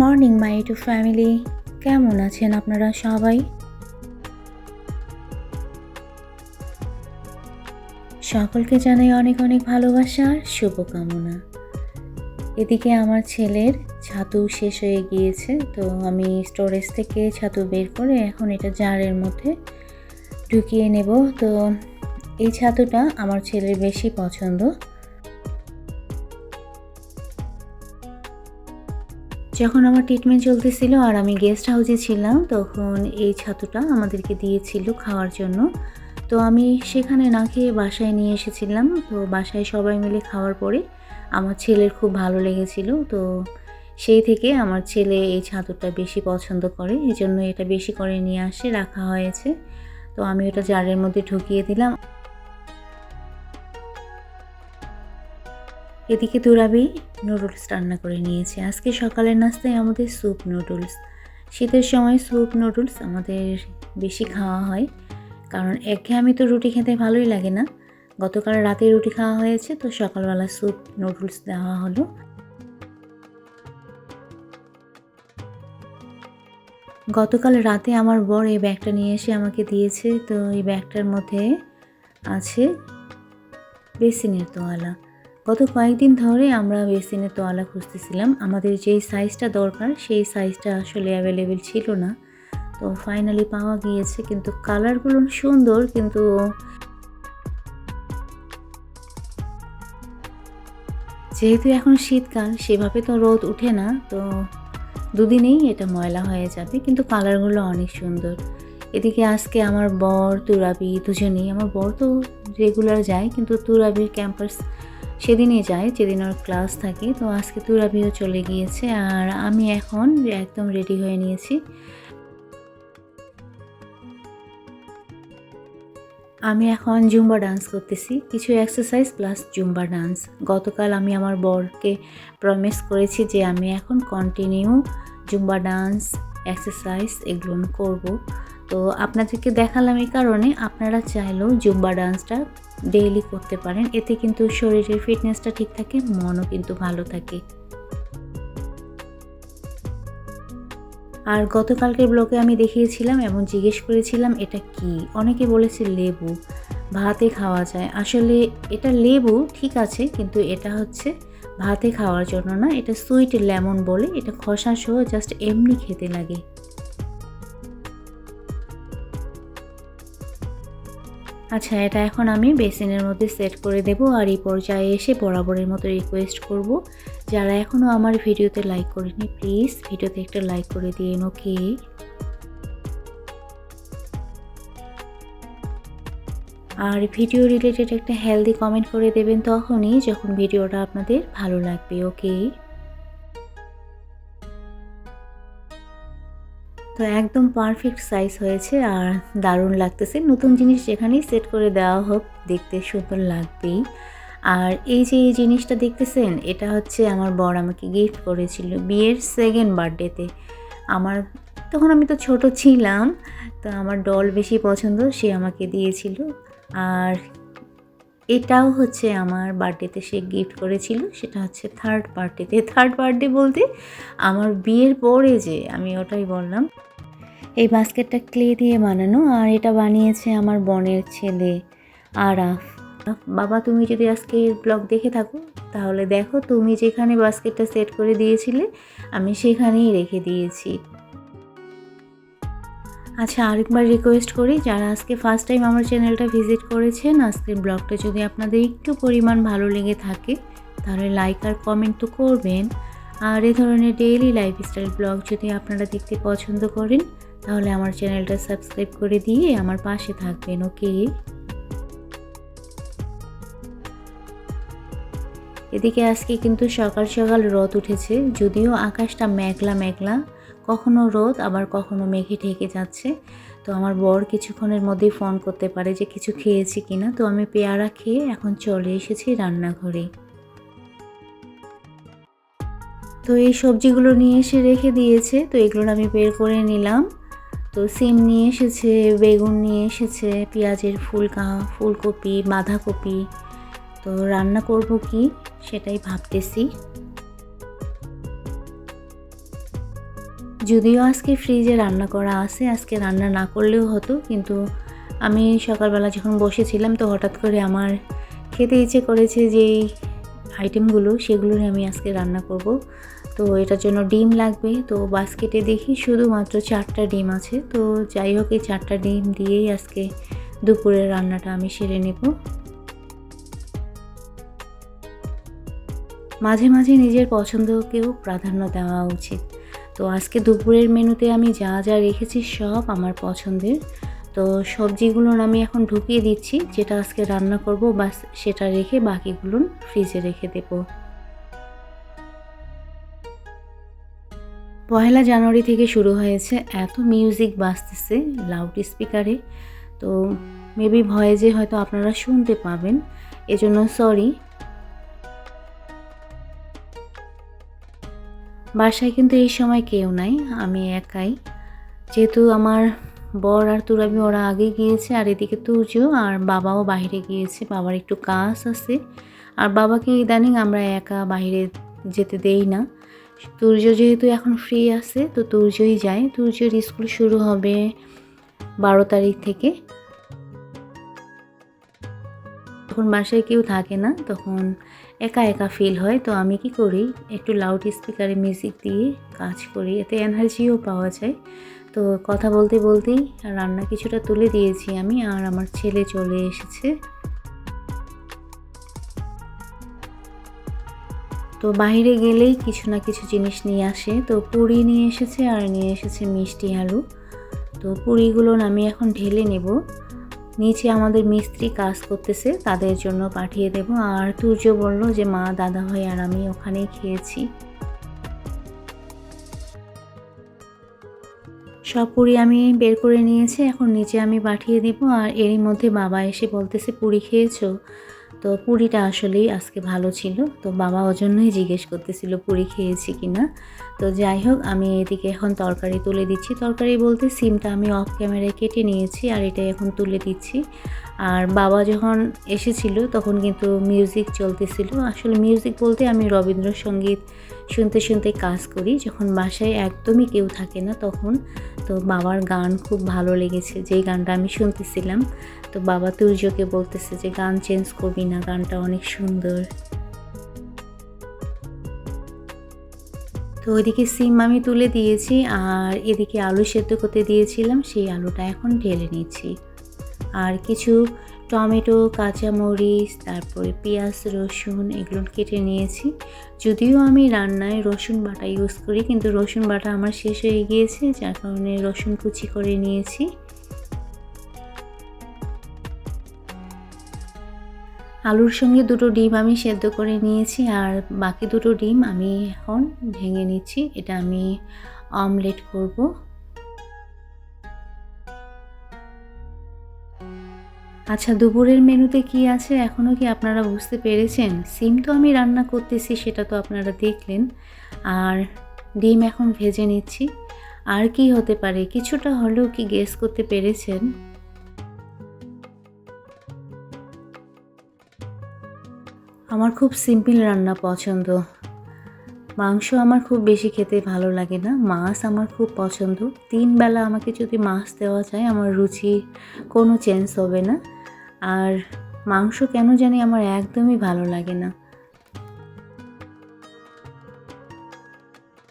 Morning, মাই two family. কেমন আছেন আপনারা সবাই? সকলকে জানাই অনেক অনেক ভালোবাসা শুভকামনা। এদিকে আমার ছেলের ছাতু শেষ হয়ে গিয়েছে, তো আমি স্টোরেজ থেকে ছাতু বের করে এখন এটা জারের মধ্যে ঢুকিয়ে নেব। তো এই ছাতুটা আমার ছেলের বেশি পছন্দ। যখন আমার ট্রিটমেন্ট চলতেছিল আর আমি গেস্ট হাউসে ছিলাম, তখন এই ছাতুটা আমাদেরকে দিয়েছিল খাওয়ার জন্য। তো আমি সেখানে না খেয়ে বাসায় নিয়ে এসেছিলাম। তো বাসায় সবাই মিলে খাওয়ার পরে আমার ছেলের খুব ভালো লেগেছিল। তো সেই থেকে আমার ছেলে এই ছাতুটা বেশি পছন্দ করে এই জন্য এটা বেশি করে নিয়ে আসে, রাখা হয়েছে। তো আমি ওটা জারের মধ্যে ঢুকিয়ে দিলাম। এদিকে দুরাবি নুডলস রান্না করে নিয়েছে। আজকে সকালের নাস্তায় আমাদের স্যুপ নুডলস। শীতের সময় স্যুপ নুডলস আমাদের বেশি খাওয়া হয়। কারণ একঘেয়েমি তো রুটি খেতে ভালোই লাগে না। গতকাল রাতে রুটি খাওয়া হয়েছে, তো সকালবেলা স্যুপ নুডলস দেওয়া হলো। গতকাল রাতে আমার বর এই ব্যাগটা নিয়ে এসে আমাকে দিয়েছে, তো এই ব্যাগটার মধ্যে আছে বেসিনের তোয়ালা। গত কয়েকদিন ধরে আমরা বেসিনের তোয়ালা খুঁজতেছিলাম। আমাদের যেই সাইজটা দরকার, সেই সাইজটা আসলে অ্যাভেলেবেল ছিল না। তো ফাইনালি পাওয়া গিয়েছে, কিন্তু কালারগুলো সুন্দর, কিন্তু যেহেতু এখন শীতকাল, সেভাবে তো রোদ উঠে না, তো দুদিনেই এটা ময়লা হয়ে যাবে, কিন্তু কালারগুলো অনেক সুন্দর। এদিকে আজকে আমার বর, তুরাবি, দুজনেই, আমার বর তো রেগুলার যায়, কিন্তু তুরাবির ক্যাম্পাস সেদিনই যায়, যেদিন ওর ক্লাস থাকে। তো আজকে তুরাবিও চলে গিয়েছে আর আমি এখন একদম রেডি হয়ে নিয়েছি। আমি এখন জুম্বা ডান্স করতেছি, কিছু এক্সারসাইজ প্লাস জুম্বা ডান্স গতকাল আমি আমার বরকে প্রমিস করেছি যে আমি এখন কন্টিনিউ জুম্বা ডান্স এক্সারসাইজ এগুলো করব। তো আপনাদেরকে দেখালাম এই কারণে, আপনারা চাইলেও জুম্বা ডান্সটা ডেইলি করতে পারেন। এতে কিন্তু শরীরের ফিটনেসটা ঠিক থাকে, মনও কিন্তু ভালো থাকে। আর গতকালকের ব্লগে আমি দেখিয়েছিলাম এবং জিজ্ঞেস করেছিলাম, এটা কি? অনেকে বলেছে লেবু। ভাতে খাওয়া যায়। আসলে এটা লেবু, ঠিক আছে, কিন্তু এটা হচ্ছে ভাতে খাওয়ার জন্য না, এটা সুইট লেমন বলে, এটা খসা সহ জাস্ট এমনি খেতে লাগে। আচ্ছা এটা এখন আমি বেসিনের মধ্যে সেট করে দেব আর এই পর্যায়ে এসে বরাবরের মতো রিকোয়েস্ট করব। যারা এখনও আমার ভিডিওতে লাইক করেনি প্লিজ ভিডিওতে একটা লাইক করে দিন ওকে আর ভিডিও রিলেটেড একটা হেলদি কমেন্ট করে দেবেন তখনই যখন ভিডিওটা আপনাদের ভালো লাগবে ওকে তো একদম পারফেক্ট সাইজ হয়েছে আর দারুণ লাগতেছে। নতুন জিনিস যেখানেই সেট করে দেওয়া হোক, দেখতে সুন্দর লাগবেই। আর এই যে এই জিনিসটা দেখতেছেন, এটা হচ্ছে আমার বর আমাকে গিফট করেছিল বিয়ের সেকেন্ড বার্থডেতে আমার, তখন আমি তো ছোট ছিলাম, তো আমার ডল বেশি পছন্দ, সে আমাকে দিয়েছিল। আর এটাও হচ্ছে আমার বার্থডেতে সে গিফট করেছিল, সেটা হচ্ছে থার্ড বার্থডেতে থার্ড বার্থডে বলতে আমার বিয়ের পরে যে, আমি ওটাই বললাম। এই বাস্কেটটা ক্লে দিয়ে বানানো, আর এটা বানিয়েছে আমার বোনের ছেলে আরাফ। বাবা, তুমি যদি আজকে এই ব্লগ দেখে থাকো, তাহলে দেখো তুমি যেখানে বাস্কেটটা সেট করে দিয়েছিলে, আমি সেখানেই রেখে দিয়েছি। আচ্ছা আরেকবার রিকোয়েস্ট করি, যারা আজকে ফার্স্ট টাইম আমার চ্যানেলটা ভিজিট করেছেন, আজকের ব্লগটা যদি আপনাদের একটু পরিমাণ ভালো লেগে থাকে, তাহলে লাইক আর কমেন্ট তো করবেন। আর এ ধরনের ডেইলি লাইফস্টাইল ব্লগ যদি আপনারা দেখতে পছন্দ করেন তাহলে আমার চ্যানেলটা সাবস্ক্রাইব করে দিয়ে আমার পাশে থাকবেন, ওকে? এদিকে আজকে কিন্তু সকাল সকাল রোদ উঠেছে, যদিও আকাশটা মেঘলা মেঘলা, কখনো রোদ, আবার কখনো মেঘে ঢেকে যাচ্ছে। তো আমার বর কিছুক্ষণের মধ্যেই ফোন করতে পারে যে কিছু খেয়েছি কিনা। তো আমি পেয়ারা খেয়ে এখন চলে এসেছি রান্নাঘরে। তো এই সবজিগুলো নিয়ে এসে রেখে দিয়েছে, তো এগুলো আমি বের করে নিলাম। তো সিম নিয়ে এসেছে, বেগুন নিয়ে এসেছে, পেঁয়াজের ফুলকা, ফুলকপি, বাঁধাকপি। তো রান্না করব কি? সেটাই ভাবতেছি। যদিও আজকে ফ্রিজে রান্না করা আছে, আজকে রান্না না করলেও হতো, কিন্তু আমি সকালবেলা যখন বসেছিলাম, তো হঠাৎ করে আমার খেতে ইচ্ছে করেছে যেই আইটেমগুলো সেগুলোই আমি আজকে রান্না করব। তো এটার জন্য ডিম লাগবে। তো বাস্কেটে দেখি শুধুমাত্র চারটা ডিম আছে। তো যাই হোক, এই চারটা ডিম দিয়েই আজকে দুপুরের রান্নাটা আমি সেরে নেব। মাঝে মাঝে নিজের পছন্দকেও প্রাধান্য দেওয়া উচিত। তো আজকে দুপুরের মেনুতে আমি যা যা রেখেছি সব আমার পছন্দের। তো সবজিগুলো আমি এখন ঢুকিয়ে দিচ্ছি। যেটা আজকে রান্না করব বাস সেটা রেখে বাকিগুলো ফ্রিজে রেখে দেব। পয়লা জানুয়ারি থেকে শুরু হয়েছে এত মিউজিক বাজতেছে লাউড স্পিকারে তো মেবি ভয়ে যে হয়তো আপনারা শুনতে পাবেন। এজন্য সরি বাসায় কিন্তু এই সময় কেউ নাই, আমি একাই। যেহেতু আমার বর আর তুরাবি ওরা আগে গিয়েছে, আর এদিকে তুর্য আর বাবাও বাইরে গিয়েছে, বাবার একটু কাজ আছে। আর বাবাকে ইদানিং আমরা একা বাইরে যেতে দেই না। তুর্য যেহেতু এখন ফ্রি আছে, তো তুর্যই যায়। তুর্যের স্কুল শুরু হবে বারো তারিখ থেকে। তখন বাসায় কেউ থাকে না, তখন একা একা ফিল হয়। তো আমি কি করি, একটু লাউড স্পিকারে মিউজিক দিয়ে কাজ করি, এতে এনার্জিও পাওয়া যায়। তো কথা বলতে বলতেই রান্না কিছুটা তুলে দিয়েছি আমি, আর আমার ছেলে চলে এসেছে। তো বাইরে গেলেই কিছু না কিছু জিনিস নিয়ে আসে। তো পুরি নিয়ে এসেছে আর নিয়ে এসেছে মিষ্টি আলু। তো পুরিগুলো আমি এখন ঢেলে নেব। নিচে আমাদের মিস্ত্রি কাজ করতেছে, তাদের জন্য পাঠিয়ে দেব। আর তুর্য বলল যে, মা, দাদা ভাই আর আমি ওখানেই খেয়েছি। সব পুরি আমি বের করে নিয়েছি, এখন নিচে আমি পাঠিয়ে দিব। আর এরই মধ্যে বাবা এসে বলতেছে, পুরি খেয়েছো? তো পুরিটা আসলেই আজকে ভালো ছিল। তো বাবা ওজন্যই জিজ্ঞেস করতেছিল পুরি খেয়েছি কি না তো যাই হোক, আমি এদিকে এখন তরকারি তুলে দিচ্ছি। তরকারি বলতে সিমটা আমি অফ ক্যামেরায় কেটে নিয়েছি আর এটা এখন তুলে দিচ্ছি। আর বাবা যখন এসেছিল তখন কিন্তু মিউজিক চলতেছিল। আসলে মিউজিক বলতে আমি রবীন্দ্রসঙ্গীত শুনতে শুনতে কাজ করি। যখন বাসায় একদমই কেউ থাকে না তখন তো বাবার গান খুব ভালো লেগেছে, যেই গানটা আমি শুনতেছিলাম। তো বাবা তুর্যকে বলতেছে যে, গান চেঞ্জ করবি না, গানটা অনেক সুন্দর। তো ওইদিকে সিম আমি তুলে দিয়েছি আর এদিকে আলু সেদ্ধ করতে দিয়েছিলাম, সেই আলুটা এখন ঢেলে নিচ্ছি। আর কিছু টমেটো, কাঁচামরিচ, তারপরে পেঁয়াজ, রসুন এগুলো কেটে নিয়েছি। যদিও আমি রান্নায় রসুন বাটা ইউজ করি, কিন্তু রসুন বাটা আমার শেষ হয়ে গিয়েছে, যার কারণে রসুন কুচি করে নিয়েছি। আলুর সঙ্গে দুটো ডিম আমি সেদ্ধ করে নিয়েছি আর বাকি দুটো ডিম আমি এখন ভেঙে নিচ্ছি। এটা আমি অমলেট করব। আচ্ছা দুপুরের মেনুতে কি আছে এখনও কি আপনারা বুঝতে পেরেছেন? সিম তো আমি রান্না করতেছি, সেটা তো আপনারা দেখলেন। আর ডিম এখন ভেজে নিচ্ছি। আর কি হতে পারে? কিছুটা হলেও কি গেস করতে পেরেছেন? আমার খুব সিম্পল রান্না পছন্দ। মাংস আমার খুব বেশি খেতে ভালো লাগে না। মাছ আমার খুব পছন্দ। তিন বেলা আমাকে যদি মাছ দেওয়া যায়, আমার রুচি কোনো চেঞ্জ হবে না। আর মাংস কেন জানি আমার একদমই ভালো লাগে না।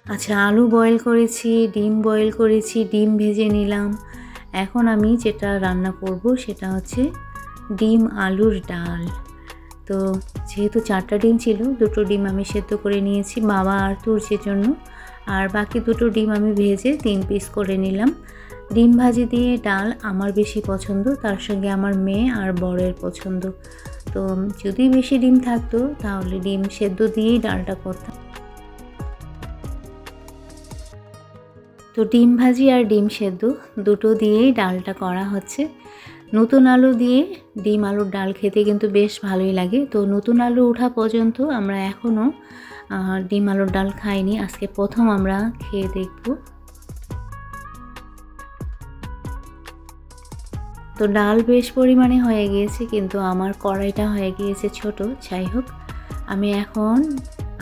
আচ্ছা আলু বয়েল করেছি, ডিম বয়েল করেছি, ডিম ভেজে নিলাম। এখন আমি যেটা রান্না করব, সেটা হচ্ছে ডিম আলুর ডাল। তো যেহেতু চারটা ডিম ছিল, দুটো ডিম আমি সেদ্ধ করে নিয়েছি বাবা আর তুর্যের জন্য। আর বাকি দুটো ডিম আমি ভেজে তিন পিস করে নিলাম। ডিম ভাজি দিয়ে ডাল আমার বেশি পছন্দ, তার সঙ্গে আমার মেয়ে আর বরের পছন্দ। তো যদি বেশি ডিম থাকতো, তাহলে ডিম সেদ্ধ দিয়েই ডালটা করতাম। তো ডিম ভাজি আর ডিম সেদ্ধ দুটো দিয়েই ডালটা করা হচ্ছে। নতুন আলু দিয়ে ডিম আলুর ডাল খেতে কিন্তু বেশ ভালোই লাগে। তো নতুন আলু ওঠা পর্যন্ত আমরা এখনও ডিম আলুর ডাল খাইনি। আজকে প্রথম আমরা খেয়ে দেখব। তো ডাল বেশ পরিমাণে হয়ে গিয়েছে, কিন্তু আমার কড়াইটা হয়ে গিয়েছে ছোট। যাই হোক, আমি এখন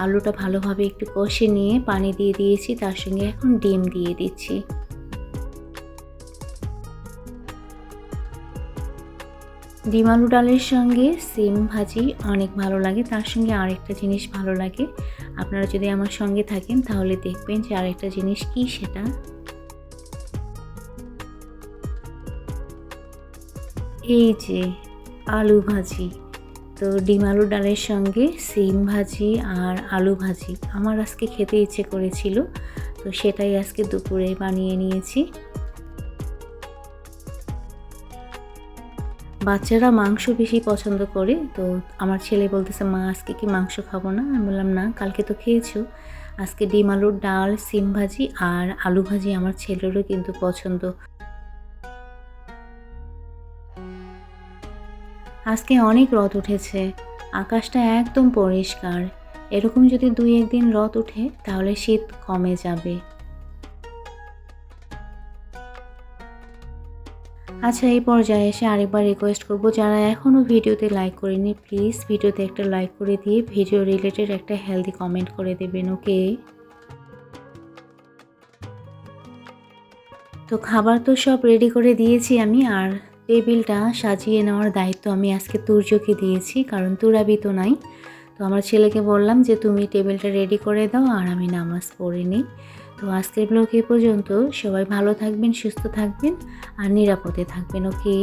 আলুটা ভালোভাবে একটু কষে নিয়ে পানি দিয়ে দিয়েছি, তার সঙ্গে এখন ডিম দিয়ে দিচ্ছি। ডিম আলু ডালের সঙ্গে সিম ভাজি অনেক ভালো লাগে, তার সঙ্গে আরেকটা জিনিস ভালো লাগে। আপনারা যদি আমার সঙ্গে থাকেন তাহলে দেখবেন যে আরেকটা জিনিস কি সেটা। এই যে আলু ভাজি, তো ডিম আলু ডালের সঙ্গে সিম ভাজি আর আলু ভাজি। আমার আজকে খেতে ইচ্ছে করেছিল, তো সেটাই আজকে দুপুরে বানিয়ে নিয়েছি। বাচ্চারা মাংস বেশি পছন্দ করে, তো আমার ছেলে বলতেছে, মা, আজকে কি মাংস খাব না? আমি বললাম, না, কালকে তো খেয়েছো। আজকে ডিম, আলুর ডাল, সিম ভাজি আর আলু ভাজি আমার ছেলেরও কিন্তু পছন্দ। আজকে অনেক রথ উঠেছে, আকাশটা একদম পরিষ্কার। এরকম যদি দুই একদিন রথ উঠে, তাহলে শীত কমে যাবে। আচ্ছা এই পর্যায়ে এসে আরেকবার রিকোয়েস্ট করব যারা এখনও ভিডিওতে লাইক করেনি প্লিজ ভিডিওতে একটা লাইক করে দিয়ে ভিডিও রিলেটেড একটা হেলদি কমেন্ট করে দেবেন ওকে তো খাবার তো সব রেডি করে দিয়েছি আমি, আর টেবিলটা সাজিয়ে নেওয়ার দায়িত্ব আমি আজকে তুর্যকে দিয়েছি, কারণ তুরাবি তো নাই। তো আমার ছেলেকে বললাম যে, তুমি টেবিলটা রেডি করে দাও, আর আমি নামাজ পড়ে নিই। তো আজকের ব্লগ এ পর্যন্ত। সবাই ভালো থাকবেন সুস্থ থাকবেন আর নিরাপদে থাকবেন ওকে?